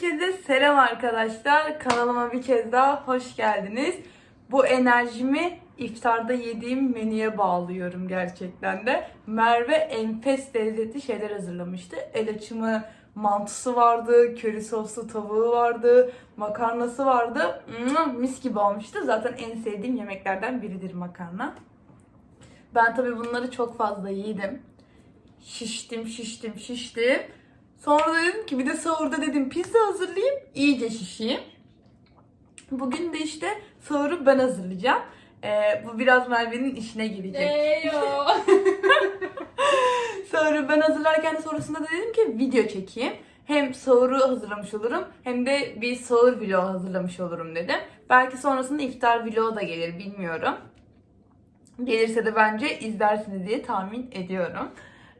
Herkese selam arkadaşlar. Kanalıma bir kez daha hoş geldiniz. Bu enerjimi iftarda yediğim menüye bağlıyorum gerçekten de. Merve enfes lezzetli şeyler hazırlamıştı. El açımı mantısı vardı, köri soslu tavuğu vardı, makarnası vardı. Mis gibi olmuştu. Zaten en sevdiğim yemeklerden biridir makarna. Ben tabii bunları çok fazla yedim. Şiştim, şiştim, şiştim. Sonra da dedim ki bir de sahurda dedim pizza hazırlayayım, iyice şişeyim. Bugün de işte sahuru ben hazırlayacağım. Ee, bu biraz Merve'nin işine girecek. Eyo. Sahuru ben hazırlarken sonrasında da dedim ki video çekeyim. Hem sahuru hazırlamış olurum hem de bir sahur vlogu hazırlamış olurum dedim. Belki sonrasında iftar vlogu da gelir bilmiyorum. Gelirse de bence izlersiniz diye tahmin ediyorum.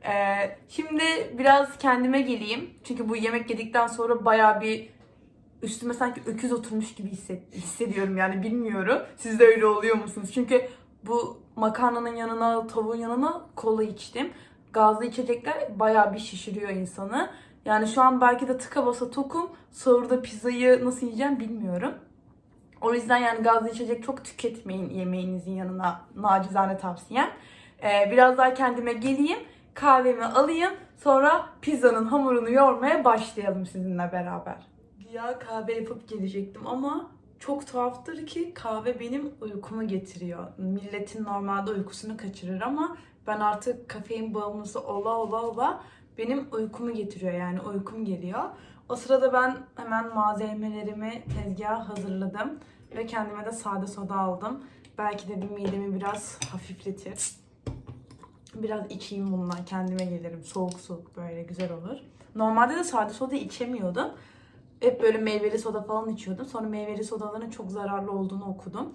Ee, şimdi biraz kendime geleyim. Çünkü bu yemek yedikten sonra baya bir üstüme sanki öküz oturmuş gibi hissediyorum yani bilmiyorum. Siz de öyle oluyor musunuz? Çünkü bu makarnanın yanına, tavuğun yanına kola içtim. Gazlı içecekler baya bir şişiriyor insanı. Yani şu an belki de tıka basa tokum. Sahurda pizzayı nasıl yiyeceğim bilmiyorum. O yüzden yani gazlı içecek çok tüketmeyin yemeğinizin yanına nacizane tavsiyem. Ee, biraz daha kendime geleyim, kahvemi alayım, sonra pizzanın hamurunu yoğurmaya başlayalım sizinle beraber. Ya kahve yapıp gelecektim ama çok tuhaftır ki kahve benim uykumu getiriyor. Milletin normalde uykusunu kaçırır ama ben artık kafein bağımlısı ola ola ola benim uykumu getiriyor yani uykum geliyor. O sırada ben hemen malzemelerimi tezgaha hazırladım ve kendime de sade soda aldım. Belki de bir midemi biraz hafifletir. Biraz içeyim bundan kendime gelirim. Soğuk soğuk böyle güzel olur. Normalde de sade soda içemiyordum. Hep böyle meyveli soda falan içiyordum. Sonra meyveli sodaların çok zararlı olduğunu okudum.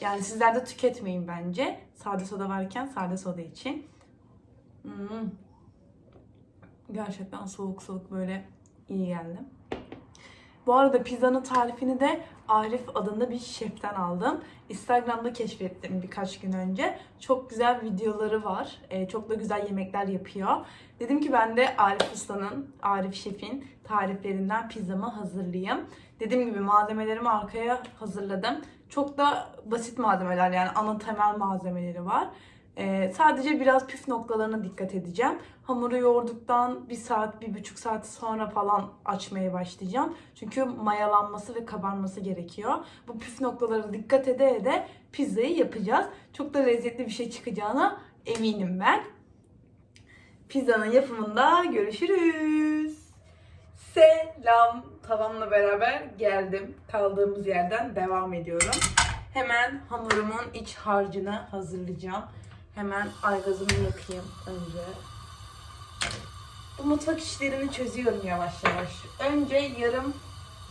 Yani sizler de tüketmeyin bence. Sade soda varken sade soda için. Hmm. Gerçekten soğuk soğuk böyle iyi geldi. Bu arada pizzanın tarifini de Arif adında bir şeften aldım. Instagram'da keşfettim birkaç gün önce. Çok güzel videoları var. Ee, çok da güzel yemekler yapıyor. Dedim ki ben de Arif Usta'nın, Arif Şef'in tariflerinden pizzamı hazırlayayım. Dediğim gibi malzemelerimi arkaya hazırladım. Çok da basit malzemeler yani ana temel malzemeleri var. Ee, sadece biraz püf noktalarına dikkat edeceğim. Hamuru yoğurduktan bir saat, bir buçuk saat sonra falan açmaya başlayacağım. Çünkü mayalanması ve kabarması gerekiyor. Bu püf noktalara dikkat ede ede pizzayı yapacağız. Çok da lezzetli bir şey çıkacağına eminim ben. Pizzanın yapımında görüşürüz. Selam. Tavamla beraber geldim. Kaldığımız yerden devam ediyorum. Hemen hamurumun iç harcını hazırlayacağım. Hemen aygazımı yakayım önce. Bu mutfak işlerini çözüyorum yavaş yavaş. Önce yarım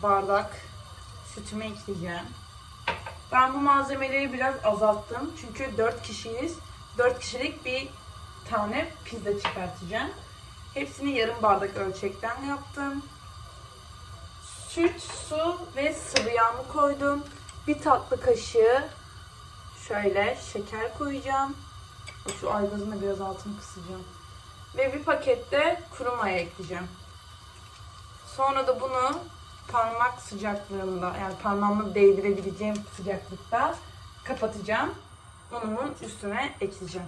bardak sütümü ekleyeceğim. Ben bu malzemeleri biraz azalttım. Çünkü 4 kişiyiz. 4 kişilik bir tane pizza çıkartacağım. Hepsini yarım bardak ölçekten yaptım. Süt, su ve sıvı yağımı koydum. Bir tatlı kaşığı şöyle şeker koyacağım. Şu aygazını biraz altını kısacağım. Ve bir pakette kuru maya ekleyeceğim. Sonra da bunu parmak sıcaklığında yani parmağımı değdirebileceğim sıcaklıkta kapatacağım. Unumun üstüne ekleyeceğim.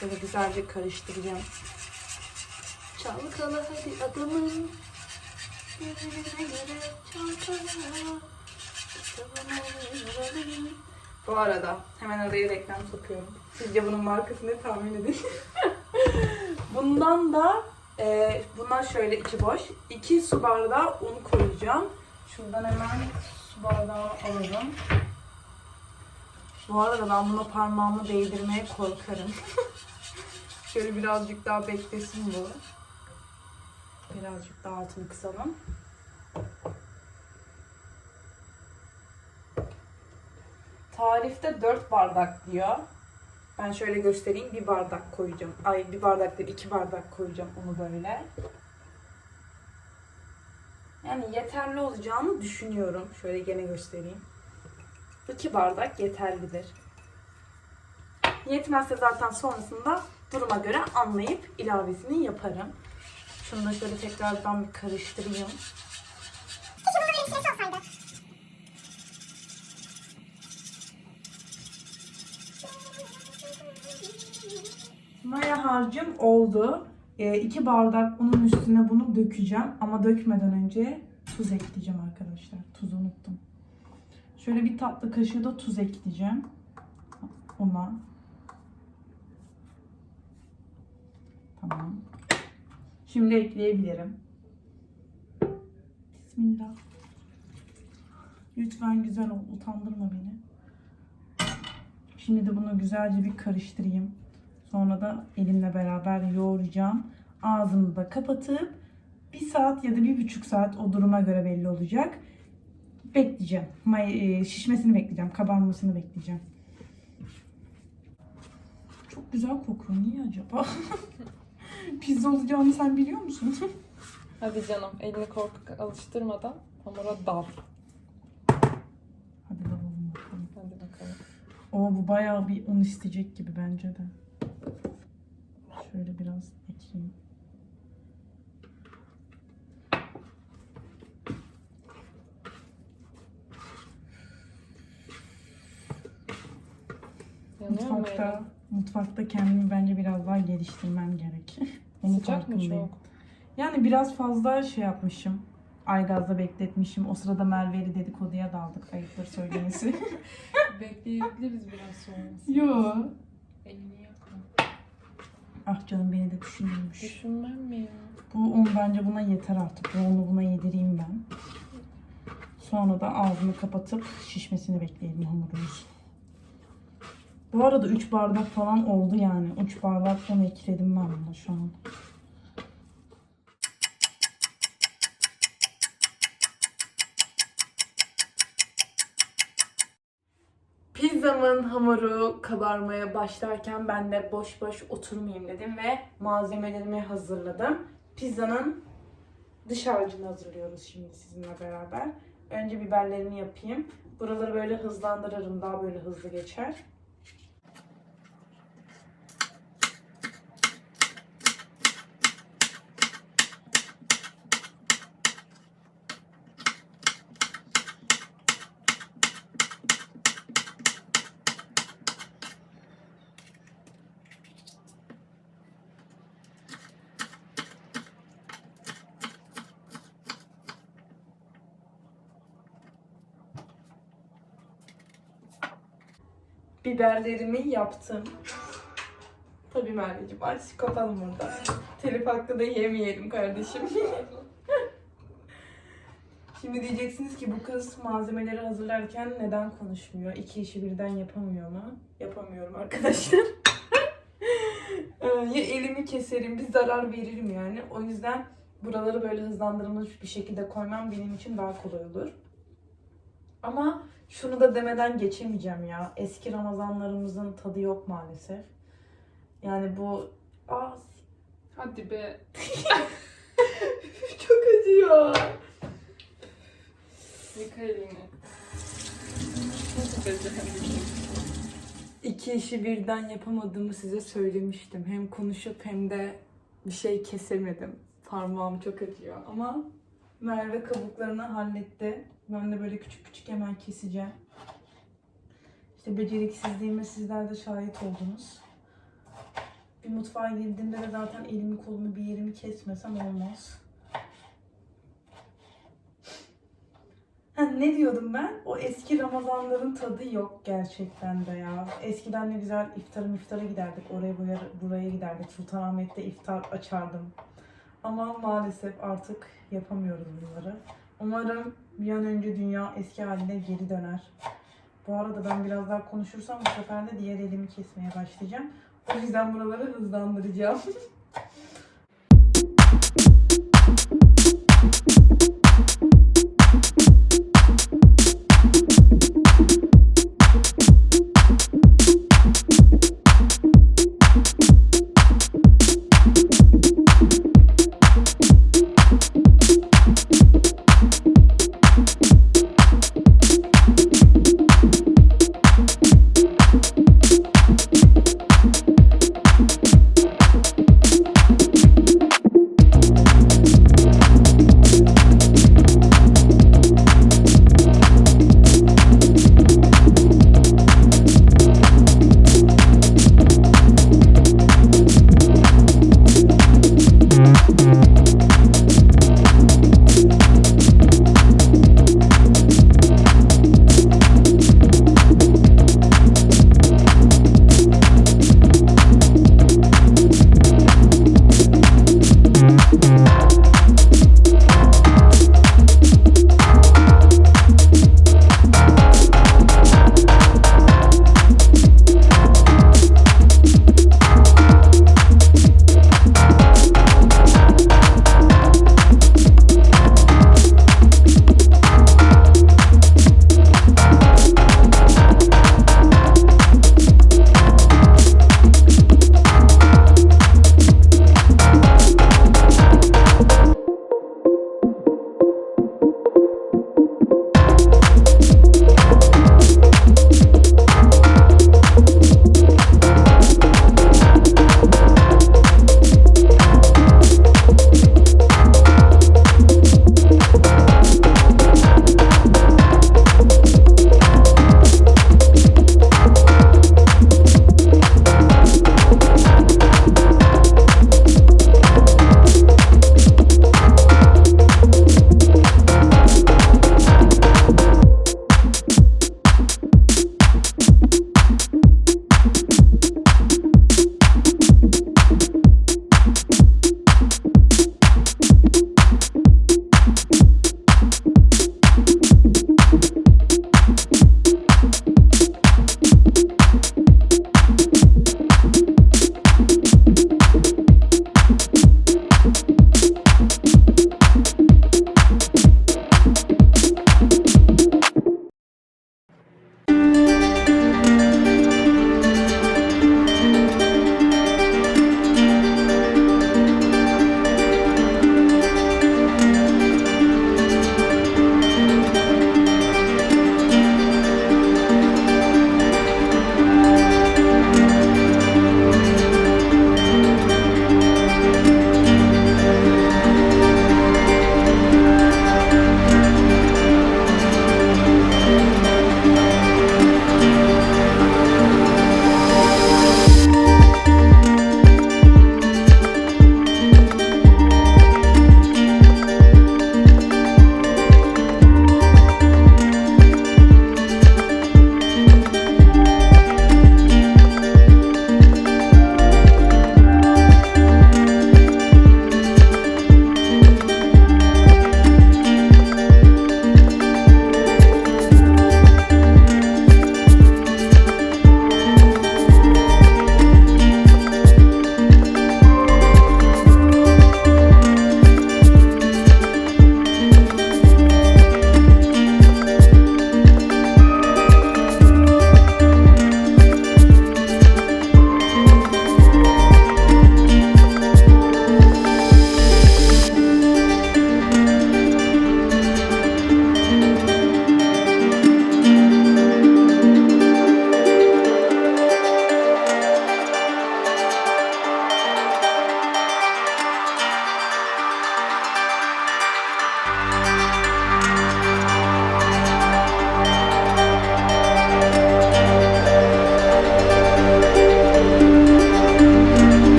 Şöyle güzelce karıştıracağım. Çalkala hadi. Yerine göre çalkala. Bu arada hemen araya reklam sokuyorum. Sizce bunun markası ne tahmin edin. Bundan da e, bunlar şöyle içi boş. 2 su bardağı un koyacağım. Şuradan hemen su bardağı alalım. Bu arada ben buna parmağımı değdirmeye korkarım. şöyle birazcık daha beklesin bu. Birazcık daha altını kısalım. Tarifte 4 bardak diyor. Ben şöyle göstereyim. Bir bardak koyacağım. Ay bir bardak değil iki bardak koyacağım onu böyle. Yani yeterli olacağını düşünüyorum. Şöyle gene göstereyim. 2 bardak yeterlidir. Yetmezse zaten sonrasında duruma göre anlayıp ilavesini yaparım. Şunu da şöyle tekrardan bir karıştırayım. Keşke bunun olsaydı. Maya harcım oldu. 2 bardak unun üstüne bunu dökeceğim. Ama dökmeden önce tuz ekleyeceğim arkadaşlar. Tuzu unuttum. Şöyle bir tatlı kaşığı da tuz ekleyeceğim. Ona. Tamam. Şimdi ekleyebilirim. Bismillah. Lütfen güzel ol. Utandırma beni. Şimdi de bunu güzelce bir karıştırayım. Sonra da elimle beraber yoğuracağım. Ağzını da kapatıp bir saat ya da bir buçuk saat o duruma göre belli olacak. Bekleyeceğim. E, şişmesini bekleyeceğim. Kabarmasını bekleyeceğim. Çok güzel kokuyor. Niye acaba? Pizza olacağını sen biliyor musun? Hadi canım elini korkak alıştırmadan hamura dal. Hadi bakalım bakalım. Hadi bakalım. O bu bayağı bir un isteyecek gibi bence de. Şöyle biraz ekleyeyim. Mutfakta, mutfakta kendimi bence biraz daha geliştirmem gerek. Onun Sıcak mı çok? Yani biraz fazla şey yapmışım. Aygaz'da bekletmişim. O sırada Merve'li dedikoduya daldık. Ayıptır söylemesi. Bekleyebiliriz biraz sonrası. Yo. Elini. Ah canım beni de düşünürmüş. Düşünmem mi ya? Bu un bence buna yeter artık. Bu unu buna yedireyim ben. Sonra da ağzını kapatıp şişmesini bekleyelim hamurumuz. Bu arada 3 bardak falan oldu yani. 3 bardak un ekledim ben buna şu an. Pizzamın hamuru kabarmaya başlarken ben de boş boş oturmayayım dedim ve malzemelerimi hazırladım. Pizzanın dış harcını hazırlıyoruz şimdi sizinle beraber. Önce biberlerini yapayım. Buraları böyle hızlandırırım. Daha böyle hızlı geçer. Biberlerimi yaptım. Tabii Merveciğim aç kapatalım burada. Telif hakkı da yemeyelim kardeşim. Şimdi diyeceksiniz ki bu kız malzemeleri hazırlarken neden konuşmuyor? İki işi birden yapamıyor mu? Yapamıyorum arkadaşlar. Ee, ya elimi keserim, bir zarar veririm yani. O yüzden buraları böyle hızlandırılmış bir şekilde koymam benim için daha kolay olur. Ama şunu da demeden geçemeyeceğim ya. Eski Ramazanlarımızın tadı yok maalesef. Yani bu... Aa, Hadi be. çok acıyor. Yıka elini. Nasıl? İki işi birden yapamadığımı size söylemiştim. Hem konuşup hem de bir şey kesemedim. Parmağım çok acıyor ama Merve kabuklarını halletti. Ben de böyle küçük küçük hemen keseceğim. İşte beceriksizliğime sizler de şahit oldunuz. Bir mutfağa girdiğimde de zaten elimi kolumu bir yerimi kesmesem olmaz. Ha, ne diyordum ben? O eski Ramazanların tadı yok gerçekten de ya. Eskiden ne güzel iftarım iftara giderdik. Oraya buraya, buraya giderdik. Sultanahmet'te iftar açardım. Ama maalesef artık yapamıyoruz bunları. Umarım bir an önce dünya eski haline geri döner. Bu arada ben biraz daha konuşursam bu sefer de diğer elimi kesmeye başlayacağım. O yüzden buraları hızlandıracağım.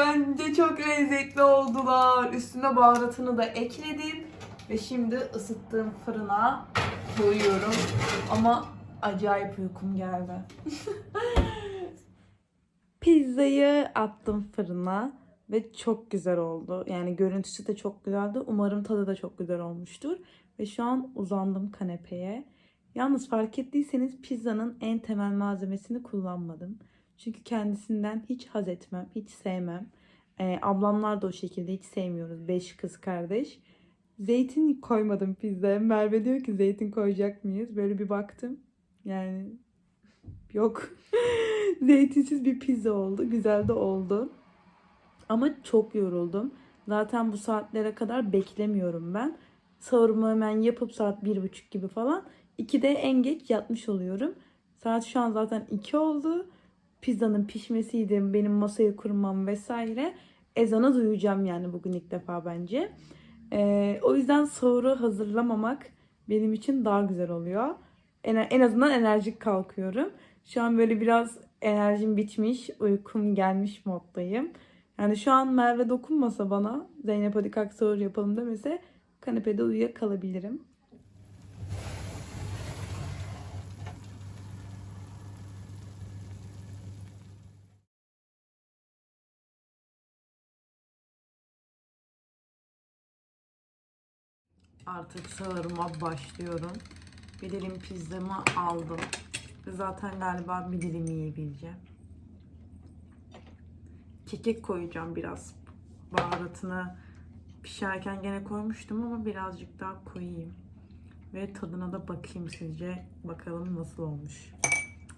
Bence çok lezzetli oldular. Üstüne baharatını da ekledim. Ve şimdi ısıttığım fırına koyuyorum. Ama acayip uykum geldi. Pizzayı attım fırına ve çok güzel oldu. Yani görüntüsü de çok güzeldi. Umarım tadı da çok güzel olmuştur. Ve şu an uzandım kanepeye. Yalnız fark ettiyseniz pizzanın en temel malzemesini kullanmadım. Çünkü kendisinden hiç haz etmem, hiç sevmem. Ee, ablamlar da o şekilde hiç sevmiyoruz. Beş kız kardeş. Zeytin koymadım pizzaya. Merve diyor ki zeytin koyacak mıyız? Böyle bir baktım. Yani yok. Zeytinsiz bir pizza oldu. Güzel de oldu. Ama çok yoruldum. Zaten bu saatlere kadar beklemiyorum ben. Sahurumu hemen yapıp saat bir buçuk gibi falan. 2'de en geç yatmış oluyorum. Saat şu an zaten 2 oldu. Pizzanın pişmesiydi, benim masayı kurmam vesaire. Ezana duyacağım yani bugün ilk defa bence. Ee, o yüzden sahuru hazırlamamak benim için daha güzel oluyor. En, en azından enerjik kalkıyorum. Şu an böyle biraz enerjim bitmiş, uykum gelmiş moddayım. Yani şu an Merve dokunmasa bana, Zeynep hadi kalk sahur yapalım demese kanepede uyuyakalabilirim. Artık sahuruma başlıyorum. Bir dilim pizzamı aldım. Zaten galiba bir dilim yiyebileceğim. Kekik koyacağım biraz. Baharatını pişerken gene koymuştum ama birazcık daha koyayım. Ve tadına da bakayım sizce. Bakalım nasıl olmuş.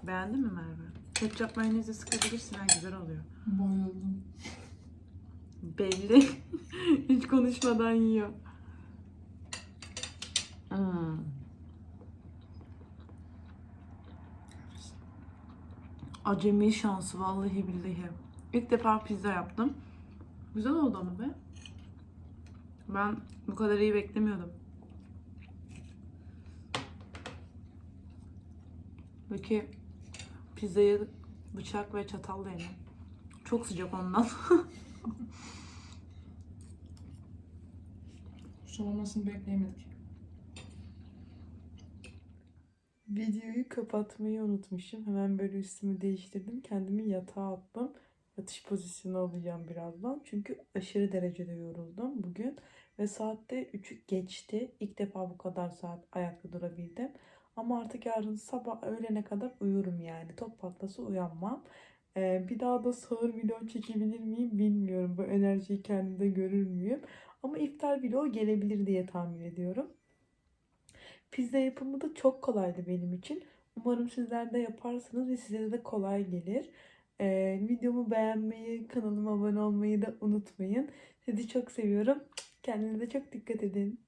Beğendin mi Merve? Ketçap mayonezi sıkabilirsin. Ha, güzel oluyor. Bayıldım. Belli. Hiç konuşmadan yiyor. Hmm. Acemi şansı vallahi billahi. İlk defa pizza yaptım. Güzel oldu ama be. Ben bu kadar iyi beklemiyordum. Peki pizzayı bıçak ve çatalla yedim. Çok sıcak ondan. Soğumasını bekleyemedik. Videoyu kapatmayı unutmuşum. Hemen böyle üstümü değiştirdim. Kendimi yatağa attım. Yatış pozisyonu alacağım birazdan. Çünkü aşırı derecede yoruldum bugün. Ve saatte 3'ü geçti. İlk defa bu kadar saat ayakta durabildim. Ama artık yarın sabah öğlene kadar uyurum yani. Top patlası uyanmam. Ee, bir daha da sahur vlog çekebilir miyim bilmiyorum. Bu enerjiyi kendimde görür müyüm? Ama iftar vlog gelebilir diye tahmin ediyorum. Pizza yapımı da çok kolaydı benim için. Umarım sizler de yaparsınız ve size de kolay gelir. Ee, videomu beğenmeyi, kanalıma abone olmayı da unutmayın. Sizi çok seviyorum. Kendinize çok dikkat edin.